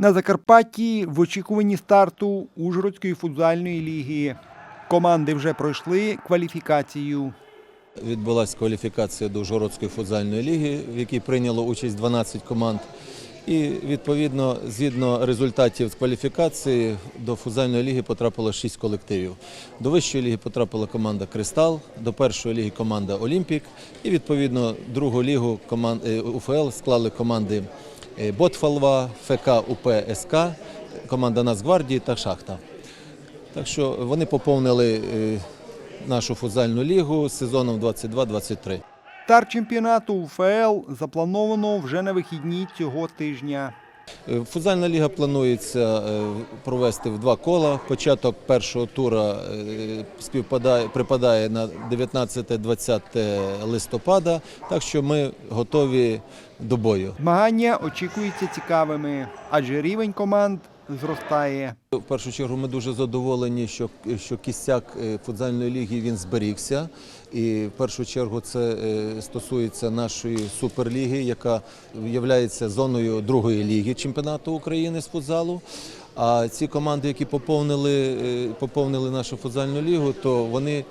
На Закарпатті в очікуванні старту Ужгородської футзальної ліги. Команди вже пройшли кваліфікацію. Відбулася кваліфікація до Ужгородської футзальної ліги, в якій прийняло участь 12 команд. І відповідно, згідно результатів кваліфікації, до футзальної ліги потрапило 6 колективів. До вищої ліги потрапила команда Кристал, до першої ліги команда Олімпік. І відповідно другу лігу е, УФЛ склали команди е, Ботфалва, ФК УП СК, команда Нацгвардії та Шахта. Так що вони поповнили е, нашу футзальну лігу сезоном 22-23. Старт чемпіонату УФЛ заплановано вже на вихідні цього тижня. Е, Футзальна ліга планується е, провести в два кола. Початок першого тура е, припадає на 19-20 листопада, так що ми готові до бою. Змагання очікуються цікавими, адже рівень команд зростає. В першу чергу ми дуже задоволені, що, що кістяк е, футзальної ліги він зберігся. І в першу чергу це е, стосується нашої суперліги, яка є зоною другої ліги чемпіонату України з футзалу. А ці команди, які поповнили, е, поповнили нашу футзальну лігу, то вони,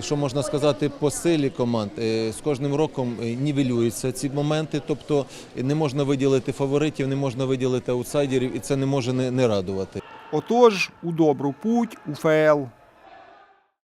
що можна сказати, по силі команд з кожним роком нівелюються ці моменти. Тобто не можна виділити фаворитів, не можна виділити аутсайдерів, і це не може не радувати. Отож, у добру путь УФЛ.